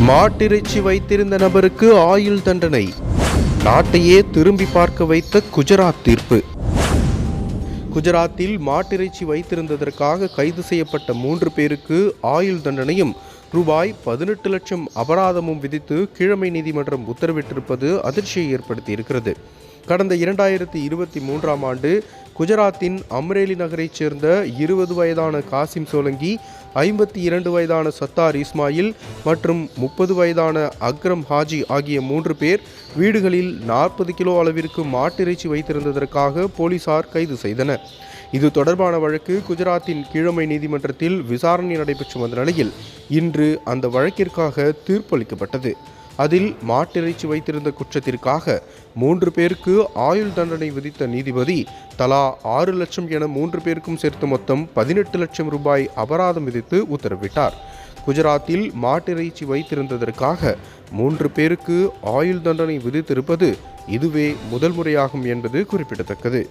மாட்டிறைச்சி வைத்திருந்த நபருக்கு ஆயுள் தண்டனை. நாட்டையே திரும்பி பார்க்க வைத்த குஜராத் தீர்ப்பு. குஜராத்தில் மாட்டிறைச்சி வைத்திருந்ததற்காக கைது செய்யப்பட்ட மூன்று பேருக்கு ஆயுள் தண்டனையும் ரூபாய் பதினெட்டு லட்சம் அபராதமும் விதித்து கீழமை நீதிமன்றம் உத்தரவிட்டிருப்பது அதிர்ச்சியை ஏற்படுத்தியிருக்கிறது. கடந்த இரண்டாயிரத்தி இருபத்தி மூன்றாம் ஆண்டு குஜராத்தின் அம்ரேலி நகரைச் சேர்ந்த இருபது வயதான காசிம் சோலங்கி ஐம்பத்தி இரண்டு வயதான சத்தார் இஸ்மாயில் மற்றும் முப்பது வயதான அக்ரம் ஹாஜி ஆகிய மூன்று பேர் வீடுகளில் நாற்பது கிலோ அளவிற்கு மாட்டிறைச்சி வைத்திருந்ததற்காக போலீசார் கைது செய்தனர். இது தொடர்பான வழக்கு குஜராத்தின் கீழமை நீதிமன்றத்தில் விசாரணை நடைபெற்று வந்த நிலையில் இன்று அந்த வழக்கிற்காக தீர்ப்பளிக்கப்பட்டது. அதில் மாட்டிறைச்சி வைத்திருந்த குற்றத்திற்காக மூன்று பேருக்கு ஆயுள் தண்டனை விதித்த நீதிபதி தலா ஆறு லட்சம் என மூன்று பேருக்கும் சேர்த்து மொத்தம் பதினெட்டு லட்சம் ரூபாய் அபராதம் விதித்து உத்தரவிட்டார். குஜராத்தில் மாட்டிறைச்சி வைத்திருந்ததற்காக மூன்று பேருக்கு ஆயுள் தண்டனை விதித்திருப்பது இதுவே முதல் முறையாகும் என்பது குறிப்பிடத்தக்கது.